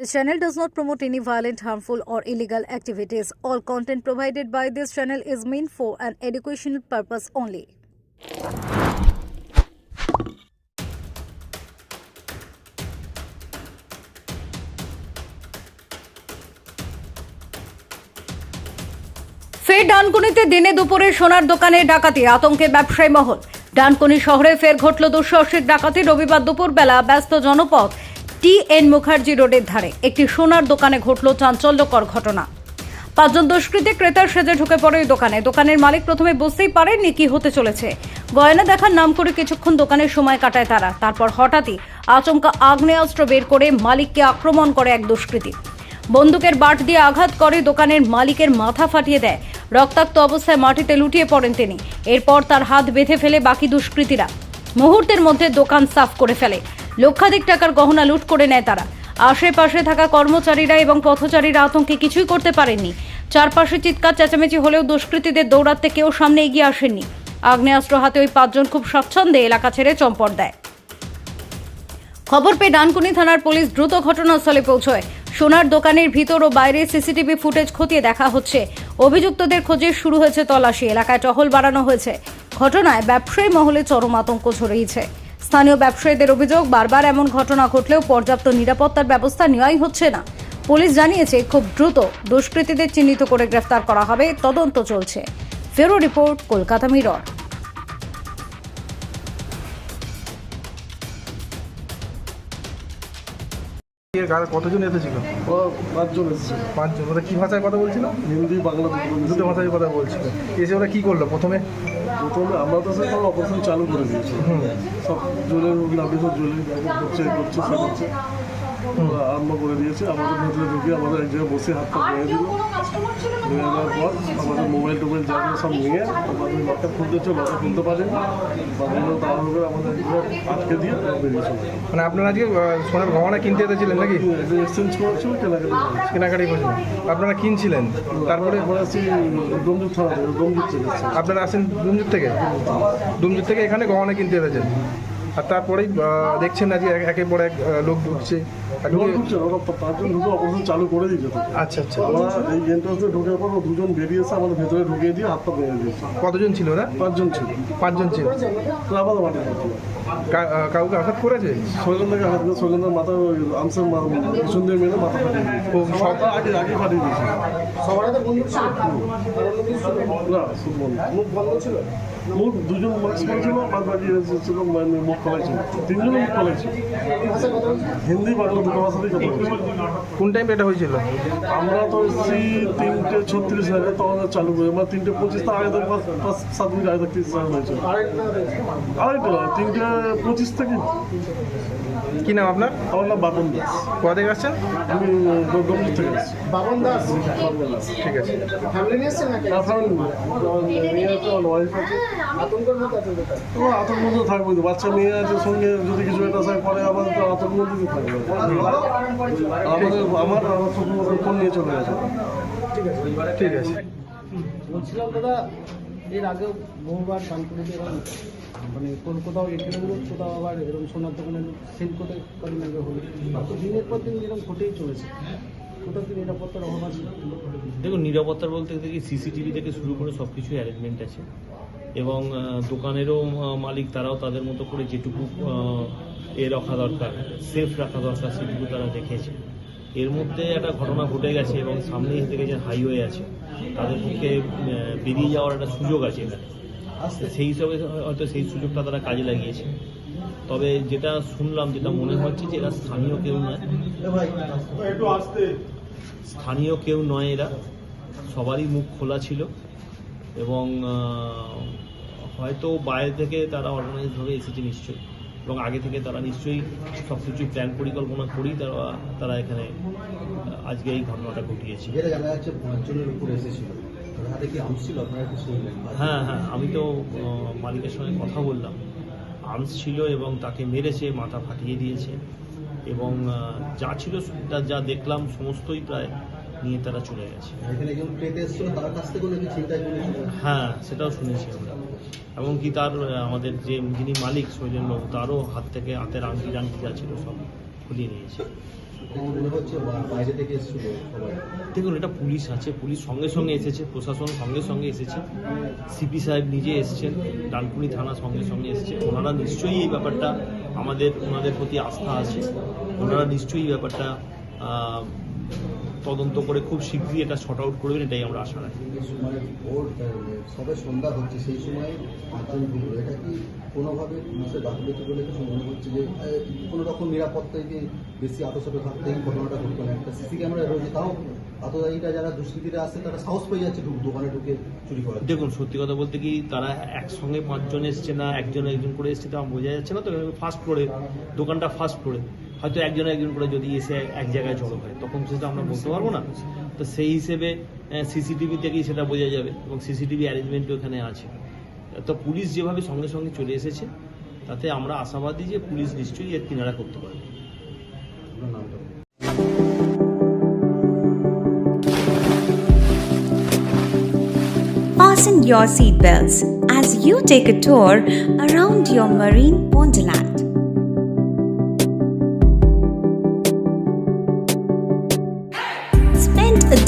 This channel does not promote any violent, harmful, or illegal activities. All content provided by this channel is meant for an educational purpose only. ফের ডানকুনিতে দিনে দুপুরে সোনার দোকানে ডাকাতি আতঙ্কে ব্যবসায়ী মহল ডানকুনি শহরে ফের ঘটল দুঃসাহসিক ডাকাতি রবিবার দুপুরবেলা ব্যস্ত জনপথ টি এন মুখার্জি রোডের ধারে একটি সোনার দোকানে ঘটল চাঞ্চল্যকর ঘটনা। পাঁচজন দুষ্কৃতী ক্রেতার সেজে ঢুকে পড়ে ওই দোকানে। দোকানের মালিক প্রথমে বুঝতেই পারেননি কি হতে চলেছে। গয়না দেখার নাম করে কিছুক্ষণ দোকানের সময় কাটায় তারা। তারপর হঠাৎই আচমকা আগ্নেয়াস্ত্র বের করে মালিককে আক্রমণ করে এক দুষ্কৃতী। বন্দুকের বাট দিয়ে আঘাত করে দোকানের মালিকের মাথা ফাটিয়ে দেয়। রক্তাক্ত অবস্থায় মাটিতে লুটিয়ে পড়েন তিনি। এরপর তার হাত বেঁধে ফেলে বাকি দুষ্কৃতীরা। মুহূর্তের মধ্যে দোকান সাফ করে ফেলে। লক্ষাধিক টাকার গহনা লুট করে নেয় তারা। আশেপাশে থাকা কর্মচারীরা এবং পথচারীরা আতঙ্কে কিছুই করতে পারেননি। চারপাশে চিৎকার, চেঁচামেচি হলেও দুষ্কৃতীদের দৌড়াতে কেউ সামনে এগিয়ে আসেননি। আগ্নেয়াস্ত্র হাতে ওই পাঁচজন খুব স্বচ্ছন্দে এলাকা ছেড়ে চম্পট দেয়। খবর পেয়ে ডানকুনি থানার পুলিশ দ্রুত ঘটনাস্থলে পৌঁছয়। সোনার দোকানের ভিতর ও বাইরে সিসিটিভি ফুটেজ খতিয়ে দেখা হচ্ছে। অভিযুক্তদের খোঁজে শুরু হয়েছে তল্লাশি। এলাকায় টহল বাড়ানো হয়েছে। ঘটনায় ব্যবসায়ী মহলে চরম আতঙ্ক ছড়িয়েছে। স্থানীয় ব্যবসায়ীদের অভিযোগ বারবার এমন ঘটনা ঘটলেও পর্যাপ্ত নিরাপত্তার ব্যবস্থা নেওয়াই হচ্ছে না। পুলিশ জানিয়েছে খুব দ্রুত দুষ্কৃতীদের চিহ্নিত করে গ্রেফতার করা হবে। তদন্ত চলছে। ফেরো রিপোর্ট কলকাতা মিরর। কতজন এসেছিল? ও পাঁচজন এসেছে পাঁচজন। ওরা কি ভাষায় কথা বলছিল? হিন্দি বাংলা দুটো ভাষায় কথা বলছিল। এসে ওরা কি করল প্রথমে? প্রথমে আমরা তো সে সব অপারেশন চালু করে দিয়েছি। সব জলের না সব জলে করছে করছে সে করছে। আরম্ভ করে দিয়েছে। আমাদের ভেতরে ঢুকে আমাদের এক জায়গায় বসে হাত পা ভেঙে দিল। ভেঙে দেওয়ার পর আমাদের মোবাইল টোবাইল যা সব নিয়ে আমাদের লকটা খুলতে ছিল লকটা খুলতে পারেনি বাকিগুলো তাড়াহুড়ো করে আমাদের আটকে দিয়ে বেরিয়ে চলে মানে আপনারা আজকে সোনার গহনা কিনতে এসেছিলেন নাকি? এক্সচেঞ্জ করেছিল কেনাকাটি কেনাকাটি করছিলেন আপনারা কিনছিলেন? তারপরে আমরা আছি ডোমজুর থানা থেকে ডোমজুর থেকে আপনারা আসেন ডুমজুর থেকে? ডুমজুর থেকে এখানে গহনা কিনতে এসেছেন। আর তারপরেই দেখছেন আজকে এক- একের পর এক লোক ঢুকছে। অপারেশন চালু করে দিয়েছে আচ্ছা আচ্ছা। আমরা এই এন্ট্রান্সে ঢুকে পর দুজন বেরিয়েছে আমাদের ভেতরে ঢুকিয়ে দিয়ে হাত পা ভেঙে দিয়েছে। কতজন ছিল ওরা? পাঁচজন ছিল। পাঁচজন ছিল। মাঠে। কাউকে আঘাত করেছে? শৈলেন্দ্রকে শৈলেন্দ্রের মাথা ওই আমসের পিছন দিয়ে মেরে মাথা ফাটিয়ে দিয়েছে। মাথা আগে আগে ফাটিয়ে দিয়েছে। না। মুখ বন্ধ ছিল? মুখ দুজন মাস্ক পরেছিল বাদ বাকি ছিল মানে মুখ ছিল। তিনজনে মুখ ছিল। হিন্দি বাংলা দুটো কোন টাইম এটা হয়েছিল? আমরা তো এসেছি তিনটে ছত্রিশ আগে তখন চালু করি আমরা তিনটে পঁচিশ, তার আগে পাঁচ সাত মিনিট আগে থেকে চালু হয়েছিল। আরেকটা, তিনটে পঁচিশ থেকে কি নাম আপনার? আমার নাম বাপন দাস। কোথা থেকে আসছেন? আমি থেকে বাবন দাস। ঠিক আছে। ফ্যামিলি নিয়ে নাকি? আছে। আছে আছে তো তো আতঙ্ক মধ্যে থাকবে তো। বাচ্চা মেয়ে আছে সঙ্গে যদি কিছু একটা করে আমাদের তো আতঙ্ক মধ্যে থাকবে। আমাদের আমার আমার ফোন নিয়ে চলে গেছে? ঠিক আছে। বলছিলাম দাদা এর আগে বহুবার শান্তিপুরে এরকম মানে কোন কোথাও এটিএম কোথাও আবার এরকম সোনার দোকানে সেল করতে আগে হলো। দিনের পর দিন এরকম ঘটেই চলেছে। কোথাও কি দেখুন, নিরাপত্তার বলতে গেলে সিসিটিভি থেকে শুরু করে সব কিছুই অ্যারেঞ্জমেন্ট আছে। এবং দোকানেরও মালিক তারাও তাদের মতো করে যেটুকু এ রাখা দরকার সেফ রাখা দরকার, সেটুকু তারা দেখেছে। এর মধ্যে একটা ঘটনা ঘটে গেছে এবং সামনেই দেখেছেন হাইওয়ে আছে। তাদের পক্ষে বেরিয়ে যাওয়ার একটা সুযোগ আছে এখানে। সেই হিসাবে হয়তো সেই সুযোগটা তারা কাজে লাগিয়েছে। তবে যেটা শুনলাম, যেটা মনে হচ্ছে যে এরা স্থানীয় কেউ নয়। স্থানীয় কেউ নয় এরা। সবারই মুখ খোলা ছিল। এবং হয়তো বাইরে থেকে তারা অর্গানাইজভাবে এসেছে নিশ্চয়ই। এবং আগে থেকে তারা নিশ্চয়ই সব কিছু প্ল্যান পরিকল্পনা করেই তারা তারা এখানে আজকে এই ঘটনাটা ঘটিয়েছে। যেটা জানা যাচ্ছে পাঁচজনের উপর এসেছিল। হ্যাঁ হ্যাঁ আমি তো মালিকের সঙ্গে কথা বললাম। আর্মস ছিল এবং তাকে মেরেছে মাথা ফাটিয়ে দিয়েছে। এবং যা ছিল যা দেখলাম সমস্তই প্রায় নিয়ে তারা চলে গেছে। হ্যাঁ সেটাও শুনেছি আমরা। এমনকি তার আমাদের যে যিনি মালিক সৈজনবাবু তারও হাত থেকে হাতের আংটি টাংটি যা ছিল সব খুলিয়ে নিয়েছে। দেখুন এটা পুলিশ আছে পুলিশ সঙ্গে সঙ্গে এসেছে প্রশাসন সঙ্গে সঙ্গে এসেছে সিপি সাহেব নিজে এসেছেন ডানকুনি থানা সঙ্গে সঙ্গে এসেছে। ওনারা নিশ্চয়ই এই ব্যাপারটা আমাদের ওনাদের প্রতি আস্থা আছে। ওনারা নিশ্চয়ই ব্যাপারটা তদন্ত করে খুব শীঘ্রই এটা শর্ট আউট করবেন এটাই আমরা আশা রাখি। সবে সন্ধ্যা হচ্ছে সেই সময় এটা কি কোনোভাবে পুলিশের গাফিলতি বলে কিছু মনে হচ্ছে যে কোনো রকম নিরাপত্তায় যে বেশি আতসত থাকতে ঘটনাটা ঘটতো না? একটা সিসি ক্যামেরা রয়েছে তাও আততায়ীরা যারা দুষ্কৃতীরা আসছে তারা সাহস পেয়ে যাচ্ছে দোকানে ঢুকে চুরি দেখুন সত্যি কথা বলতে কি তারা একসঙ্গে পাঁচজন এসছে না একজন একজন করে এসছে তা বোঝা যাচ্ছে না তো ফার্স্ট ফ্লোরে দোকানটা ফার্স্ট ফ্লোরে হয়তো একজন একজন করে যদি এসে এক জায়গায় জড়ো হয়, তখন সেটা আমরা বলতে পারব না। তো সেই হিসেবে সিসিটিভি থেকেই সেটা বোঝা যাবে এবং সিসিটিভি অ্যারেঞ্জমেন্টও এখানে আছে। তো পুলিশ যেভাবে সঙ্গে সঙ্গে চলে এসেছে, তাতে আমরা আশাবাদী যে পুলিশ নিশ্চয়ই এর কিনারা করতে পারবে। Fasten your seatbelts as you take a tour around your marine wonderland.